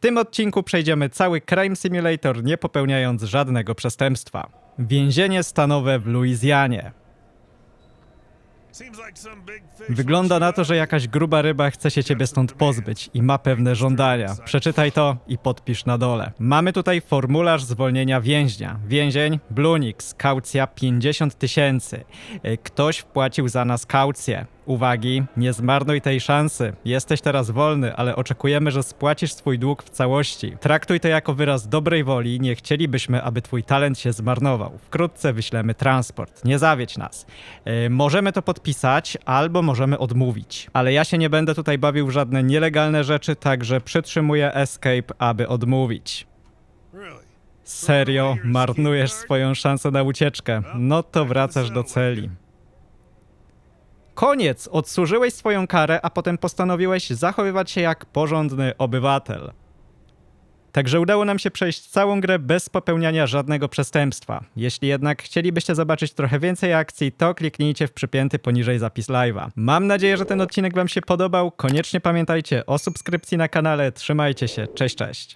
tym odcinku przejdziemy cały Crime Simulator, nie popełniając żadnego przestępstwa. Więzienie stanowe w Luizjanie. Wygląda na to, że jakaś gruba ryba chce się ciebie stąd pozbyć i ma pewne żądania. Przeczytaj to i podpisz na dole. Mamy tutaj formularz zwolnienia więźnia. Więzień Blunix, kaucja 50 tysięcy. Y, Ktoś wpłacił za nas kaucję. Uwagi, nie zmarnuj tej szansy. Jesteś teraz wolny, ale oczekujemy, że spłacisz swój dług w całości. Traktuj to jako wyraz dobrej woli. Nie chcielibyśmy, aby twój talent się zmarnował. Wkrótce wyślemy transport. Nie zawiedź nas. Yy, możemy to podpisać, albo możemy odmówić. Ale ja się nie będę tutaj bawił w żadne nielegalne rzeczy, także przytrzymuję escape, aby odmówić. Serio, marnujesz swoją szansę na ucieczkę. No to wracasz do celi. Koniec! Odsłużyłeś swoją karę, a potem postanowiłeś zachowywać się jak porządny obywatel. Także udało nam się przejść całą grę bez popełniania żadnego przestępstwa. Jeśli jednak chcielibyście zobaczyć trochę więcej akcji, to kliknijcie w przypięty poniżej zapis live'a. Mam nadzieję, że ten odcinek Wam się podobał. Koniecznie pamiętajcie o subskrypcji na kanale. Trzymajcie się. Cześć, cześć.